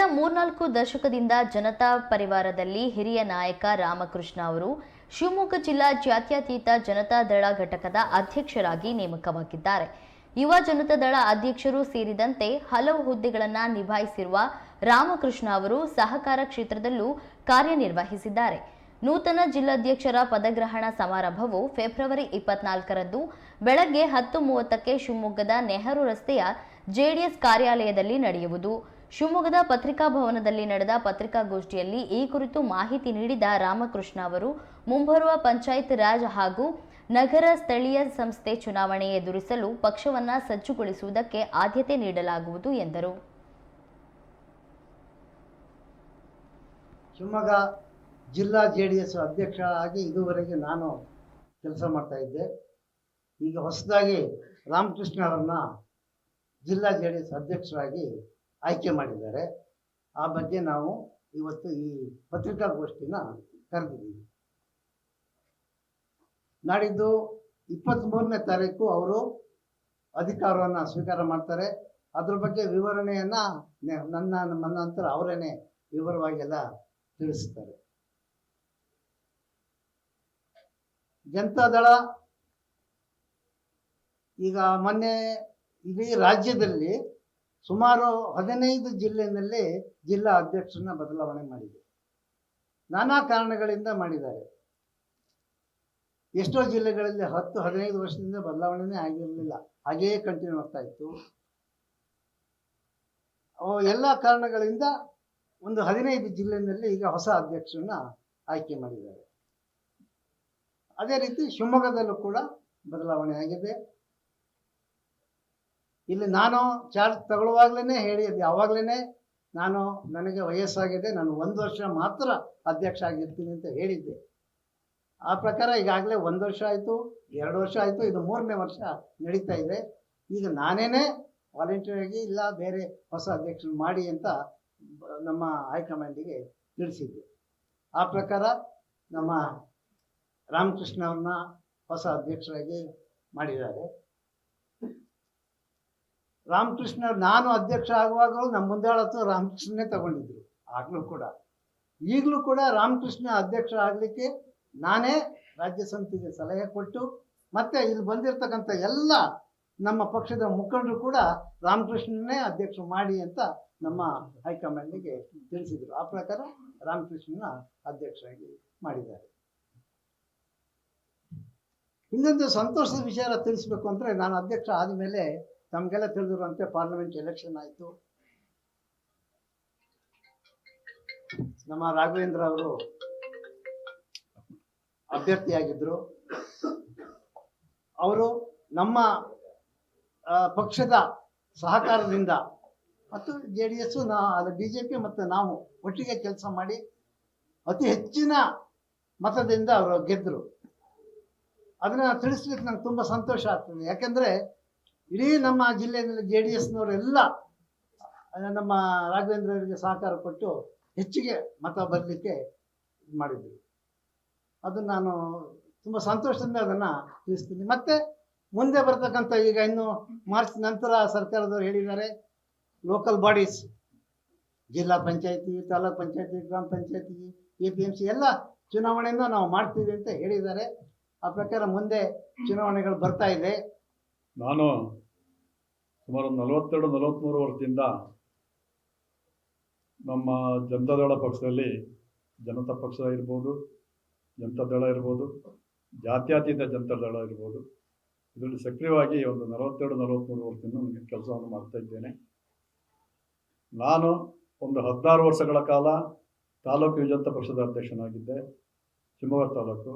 ಕಳೆದ ಮೂರ್ನಾಲ್ಕು ದಶಕದಿಂದ ಜನತಾ ಪರಿವಾರದಲ್ಲಿ ಹಿರಿಯ ನಾಯಕ ರಾಮಕೃಷ್ಣ ಅವರು ಶಿವಮೊಗ್ಗ ಜಿಲ್ಲಾ ಜಾತ್ಯತೀತ ಜನತಾ ದಳ ಘಟಕದ ಅಧ್ಯಕ್ಷರಾಗಿ ನೇಮಕವಾಗಿದ್ದಾರೆ. ಯುವ ಜನತಾ ದಳ ಅಧ್ಯಕ್ಷರು ಸೇರಿದಂತೆ ಹಲವು ಹುದ್ದೆಗಳನ್ನು ನಿಭಾಯಿಸಿರುವ ರಾಮಕೃಷ್ಣ ಅವರು ಸಹಕಾರ ಕ್ಷೇತ್ರದಲ್ಲೂ ಕಾರ್ಯನಿರ್ವಹಿಸಿದ್ದಾರೆ. ನೂತನ ಜಿಲ್ಲಾಧ್ಯಕ್ಷರ ಪದಗ್ರಹಣ ಸಮಾರಂಭವು ಫೆಬ್ರವರಿ ಇಪ್ಪತ್ನಾಲ್ಕರಂದು ಬೆಳಗ್ಗೆ ಹತ್ತು ಮೂವತ್ತಕ್ಕೆ ಶಿವಮೊಗ್ಗದ ನೆಹರು ರಸ್ತೆಯ ಜೆಡಿಎಸ್ ಕಾರ್ಯಾಲಯದಲ್ಲಿ ನಡೆಯುವುದು. ಶಿವಮೊಗ್ಗದ ಪತ್ರಿಕಾ ಭವನದಲ್ಲಿ ನಡೆದ ಪತ್ರಿಕಾಗೋಷ್ಠಿಯಲ್ಲಿ ಈ ಕುರಿತು ಮಾಹಿತಿ ನೀಡಿದ ರಾಮಕೃಷ್ಣ ಅವರು, ಮುಂಬರುವ ಪಂಚಾಯತ್ ರಾಜ್ ಹಾಗೂ ನಗರ ಸ್ಥಳೀಯ ಸಂಸ್ಥೆ ಚುನಾವಣೆ ಎದುರಿಸಲು ಪಕ್ಷವನ್ನ ಸಜ್ಜುಗೊಳಿಸುವುದಕ್ಕೆ ಆದ್ಯತೆ ನೀಡಲಾಗುವುದು ಎಂದರು. ಶಿವಮೊಗ್ಗ ಜಿಲ್ಲಾ ಜೆ ಡಿ ಎಸ್ ಅಧ್ಯಕ್ಷ ಆಗಿ ಇದುವರೆಗೆ ನಾನು ಕೆಲಸ ಮಾಡ್ತಾ ಇದ್ದೆ. ಈಗ ಹೊಸದಾಗಿ ರಾಮಕೃಷ್ಣ ಅವರನ್ನ ಜಿಲ್ಲಾ ಜೆ ಡಿ ಎಸ್ ಅಧ್ಯಕ್ಷರಾಗಿ ಆಯ್ಕೆ ಮಾಡಿದ್ದಾರೆ. ಆ ಬಗ್ಗೆ ನಾವು ಇವತ್ತು ಈ ಪತ್ರಿಕಾಗೋಷ್ಠಿನ ಕರೆದಿದ್ದೀವಿ. ನಾಡಿದ್ದು ಇಪ್ಪತ್ತ್ಮೂರನೇ ತಾರೀಕು ಅವರು ಅಧಿಕಾರವನ್ನು ಸ್ವೀಕಾರ ಮಾಡ್ತಾರೆ. ಅದ್ರ ಬಗ್ಗೆ ವಿವರಣೆಯನ್ನು ನನ್ನ ನಮ್ಮ ನಂತರ ಅವರೇನೆ ವಿವರವಾಗೆಲ್ಲ ತಿಳಿಸ್ತಾರೆ. ಜನತಾದಳ ಈಗ ಮೊನ್ನೆ ಇಡೀ ರಾಜ್ಯದಲ್ಲಿ ಸುಮಾರು ಹದಿನೈದು ಜಿಲ್ಲೆಯಲ್ಲಿ ಜಿಲ್ಲಾ ಅಧ್ಯಕ್ಷರನ್ನ ಬದಲಾವಣೆ ಮಾಡಿದೆ. ನಾನಾ ಕಾರಣಗಳಿಂದ ಮಾಡಿದ್ದಾರೆ. ಎಷ್ಟೋ ಜಿಲ್ಲೆಗಳಲ್ಲಿ ಹತ್ತು, ಹದಿನೈದು ವರ್ಷದಿಂದ ಬದಲಾವಣೆನೇ ಆಗಿರಲಿಲ್ಲ. ಹಾಗೆಯೇ ಕಂಟಿನ್ಯೂ ಆಗ್ತಾ ಇತ್ತು. ಎಲ್ಲ ಕಾರಣಗಳಿಂದ ಒಂದು ಹದಿನೈದು ಜಿಲ್ಲೆಯಲ್ಲಿ ಈಗ ಹೊಸ ಅಧ್ಯಕ್ಷರನ್ನ ಆಯ್ಕೆ ಮಾಡಿದ್ದಾರೆ. ಅದೇ ರೀತಿ ಶಿವಮೊಗ್ಗದಲ್ಲೂ ಕೂಡ ಬದಲಾವಣೆ ಆಗಿದೆ. ಇಲ್ಲಿ ನಾನು ಚಾರ್ಜ್ ತಗೊಳ್ಳುವಾಗ್ಲೇ ಹೇಳಿ ಯಾವಾಗ್ಲೇ ನಾನು ನನಗೆ ವಯಸ್ಸಾಗಿದೆ, ನಾನು ಒಂದು ವರ್ಷ ಮಾತ್ರ ಅಧ್ಯಕ್ಷ ಆಗಿರ್ತೀನಿ ಅಂತ ಹೇಳಿದ್ದೆ. ಆ ಪ್ರಕಾರ ಈಗಾಗಲೇ ಒಂದು ವರ್ಷ ಆಯಿತು, ಎರಡು ವರ್ಷ ಆಯಿತು, ಇದು ಮೂರನೇ ವರ್ಷ ನಡೀತಾ ಇದೆ. ಈಗ ನಾನೇನೇ ವಾಲಂಟಿಯರ್ ಆಗಿ ಇಲ್ಲ, ಬೇರೆ ಹೊಸ ಅಧ್ಯಕ್ಷರು ಮಾಡಿ ಅಂತ ನಮ್ಮ ಹೈಕಮಾಂಡಿಗೆ ತಿಳಿಸಿದ್ದೆ. ಆ ಪ್ರಕಾರ ನಮ್ಮ ರಾಮಕೃಷ್ಣ ಅವ್ರನ್ನ ಹೊಸ ಅಧ್ಯಕ್ಷರಾಗಿ ಮಾಡಿದ್ದಾರೆ. ರಾಮಕೃಷ್ಣ ನಾನು ಅಧ್ಯಕ್ಷ ಆಗುವಾಗಲೂ ನಮ್ಮ ಮುಂದಾಳತ್ವ ರಾಮಕೃಷ್ಣನೇ ತಗೊಂಡಿದ್ರು. ಆಗಲೂ ಕೂಡ. ಈಗಲೂ ಕೂಡ ರಾಮಕೃಷ್ಣ ಅಧ್ಯಕ್ಷ ಆಗಲಿಕ್ಕೆ ನಾನೇ ರಾಜ್ಯ ಸಮಿತಿಗೆ ಸಲಹೆ ಕೊಟ್ಟು, ಮತ್ತೆ ಇಲ್ಲಿ ಬಂದಿರತಕ್ಕಂಥ ಎಲ್ಲ ನಮ್ಮ ಪಕ್ಷದ ಮುಖಂಡರು ಕೂಡ ರಾಮಕೃಷ್ಣನೇ ಅಧ್ಯಕ್ಷ ಮಾಡಿ ಅಂತ ನಮ್ಮ ಹೈಕಮಾಂಡಿಗೆ ತಿಳಿಸಿದರು. ಆ ಪ್ರಕಾರ ರಾಮಕೃಷ್ಣನ ಅಧ್ಯಕ್ಷರಾಗಿ ಮಾಡಿದ್ದಾರೆ. ಇನ್ನೊಂದು ಸಂತೋಷದ ವಿಚಾರ ತಿಳಿಸ್ಬೇಕು ಅಂದರೆ ನಾನು ಅಧ್ಯಕ್ಷ ಆದಮೇಲೆ ತಮಗೆಲ್ಲ ತಿಳಿದಿರುವಂತೆ ಪಾರ್ಲಿಮೆಂಟ್ ಎಲೆಕ್ಷನ್ ಆಯಿತು. ನಮ್ಮ ರಾಘವೇಂದ್ರ ಅವರು ಅಭ್ಯರ್ಥಿಯಾಗಿದ್ದರು ಅವರು ನಮ್ಮ ಪಕ್ಷದ ಸಹಕಾರದಿಂದ ಮತ್ತು ಜೆ ಡಿ ಎಸ್ಸು ನಾ ಜೆ ಪಿ ಮತ್ತು ನಾವು ಒಟ್ಟಿಗೆ ಕೆಲಸ ಮಾಡಿ ಅತಿ ಹೆಚ್ಚಿನ ಮತದಿಂದ ಅವರು ಗೆದ್ದರು ಅದನ್ನು ತಿಳಿಸ್ಲಿಕ್ಕೆ ನಂಗೆ ತುಂಬ ಸಂತೋಷ ಆಗ್ತದೆ. ಯಾಕೆಂದರೆ ಇಡೀ ನಮ್ಮ ಜಿಲ್ಲೆಯಲ್ಲಿ ಜೆ ಡಿ ಎಸ್ನವರೆಲ್ಲ ನಮ್ಮ ರಾಘವೇಂದ್ರ ಅವರಿಗೆ ಸಹಕಾರ ಕೊಟ್ಟು ಹೆಚ್ಚಿಗೆ ಮತ ಬರಲಿಕ್ಕೆ ಇದು ಮಾಡಿದ್ರು. ಅದು ನಾನು ತುಂಬ ಸಂತೋಷದಿಂದ ಅದನ್ನು ತಿಳಿಸ್ತೀನಿ. ಮತ್ತು ಮುಂದೆ ಬರ್ತಕ್ಕಂಥ ಈಗ ಇನ್ನು ಮಾರ್ಚ್ ನಂತರ ಸರ್ಕಾರದವರು ಹೇಳಿದ್ದಾರೆ ಲೋಕಲ್ ಬಾಡೀಸ್ ಜಿಲ್ಲಾ ಪಂಚಾಯತಿ, ತಾಲೂಕ್ ಪಂಚಾಯತಿ, ಗ್ರಾಮ panchayati, A P M C ಎಲ್ಲ ಚುನಾವಣೆಯನ್ನು ನಾವು ಮಾಡ್ತೀವಿ ಅಂತ ಹೇಳಿದ್ದಾರೆ. ಆ ಪ್ರಕಾರ ಮುಂದೆ ಚುನಾವಣೆಗಳು ಬರ್ತಾ ಇದೆ. ನಾನು ಸುಮಾರು ನಲವತ್ತೆರಡು ನಲವತ್ತ್ಮೂರು ವರ್ಷದಿಂದ ನಮ್ಮ ಜನತಾದಳ ಪಕ್ಷದಲ್ಲಿ ಜನತಾ ಪಕ್ಷ ಇರ್ಬೋದು ಜನತಾದಳ ಇರ್ಬೋದು, ಜಾತ್ಯತೀತ ಜನತಾದಳ ಇರ್ಬೋದು. ಇದರಲ್ಲಿ ಸಕ್ರಿಯವಾಗಿ ಒಂದು ನಲವತ್ತೆರಡು ನಲವತ್ತ್ಮೂರು ವರ್ಷದಿಂದ ನನಗೆ ಕೆಲಸವನ್ನು ಮಾಡ್ತಾ ಇದ್ದೇನೆ. ನಾನು ಒಂದು ಹದಿನಾರು ವರ್ಷಗಳ ಕಾಲ ತಾಲೂಕು ಯುವಜನತ ಪಕ್ಷದ ಅಧ್ಯಕ್ಷನಾಗಿದ್ದೆ, ಶಿವಮೊಗ್ಗ ತಾಲೂಕು.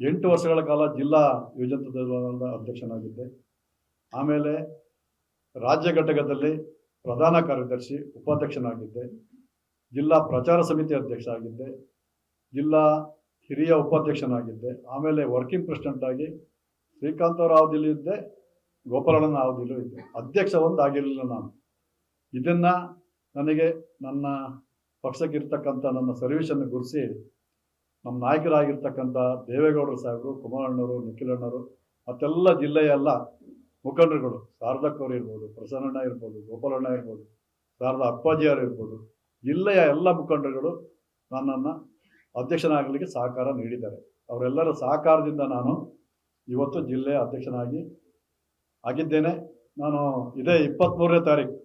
ಎಂಟು ವರ್ಷಗಳ ಕಾಲ ಜಿಲ್ಲಾ ಯುವಜನತ ದಳದ ಅಧ್ಯಕ್ಷನಾಗಿದ್ದೆ. ಆಮೇಲೆ ರಾಜ್ಯ ಘಟಕದಲ್ಲಿ ಪ್ರಧಾನ ಕಾರ್ಯದರ್ಶಿ ಉಪಾಧ್ಯಕ್ಷನಾಗಿದ್ದೆ, ಜಿಲ್ಲಾ ಪ್ರಚಾರ ಸಮಿತಿ ಅಧ್ಯಕ್ಷ ಆಗಿದ್ದೆ, ಜಿಲ್ಲಾ ಹಿರಿಯ ಉಪಾಧ್ಯಕ್ಷನಾಗಿದ್ದೆ, ಆಮೇಲೆ ವರ್ಕಿಂಗ್ ಪ್ರೆಸಿಡೆಂಟ್ ಆಗಿ ಶ್ರೀಕಾಂತ್ ಅವರ ಅವಧಿಲೂ ಇದ್ದೆ, ಗೋಪಾಲಣ್ಣನ ಅವಧಿಲೂ ಇದ್ದೆ. ಅಧ್ಯಕ್ಷ ಒಂದು ಆಗಿರಲಿಲ್ಲ ನಾನು. ಇದನ್ನು ನನಗೆ ನನ್ನ ಪಕ್ಷಕ್ಕಿರ್ತಕ್ಕಂಥ ನನ್ನ ಸರ್ವಿಸನ್ನು ಗುರುಸಿ ನಮ್ಮ ನಾಯಕರಾಗಿರ್ತಕ್ಕಂಥ ದೇವೇಗೌಡರು ಸಾಹೇಬರು, ಕುಮಾರಣ್ಣವರು, ನಿಖಿಲಣ್ಣವರು ಮತ್ತೆಲ್ಲ ಜಿಲ್ಲೆಯ ಎಲ್ಲ ಮುಖಂಡರುಗಳು ಶಾರದಕ್ಕವ್ರು ಇರ್ಬೋದು ಪ್ರಸನ್ನಣ್ಣ ಇರ್ಬೋದು ಗೋಪಾಲಣ್ಣ ಇರ್ಬೋದು, ಶಾರದಾ ಅಪ್ಪಾಜಿಯವರು ಇರ್ಬೋದು, ಜಿಲ್ಲೆಯ ಎಲ್ಲ ಮುಖಂಡರುಗಳು ನನ್ನನ್ನು ಅಧ್ಯಕ್ಷನಾಗಲಿಕ್ಕೆ ಸಹಕಾರ ನೀಡಿದ್ದಾರೆ. ಅವರೆಲ್ಲರ ಸಹಕಾರದಿಂದ ನಾನು ಇವತ್ತು ಜಿಲ್ಲೆಯ ಅಧ್ಯಕ್ಷನಾಗಿ ಆಗಿದ್ದೇನೆ. ನಾನು ಇದೇ ಇಪ್ಪತ್ತ್ಮೂರನೇ ತಾರೀಕು.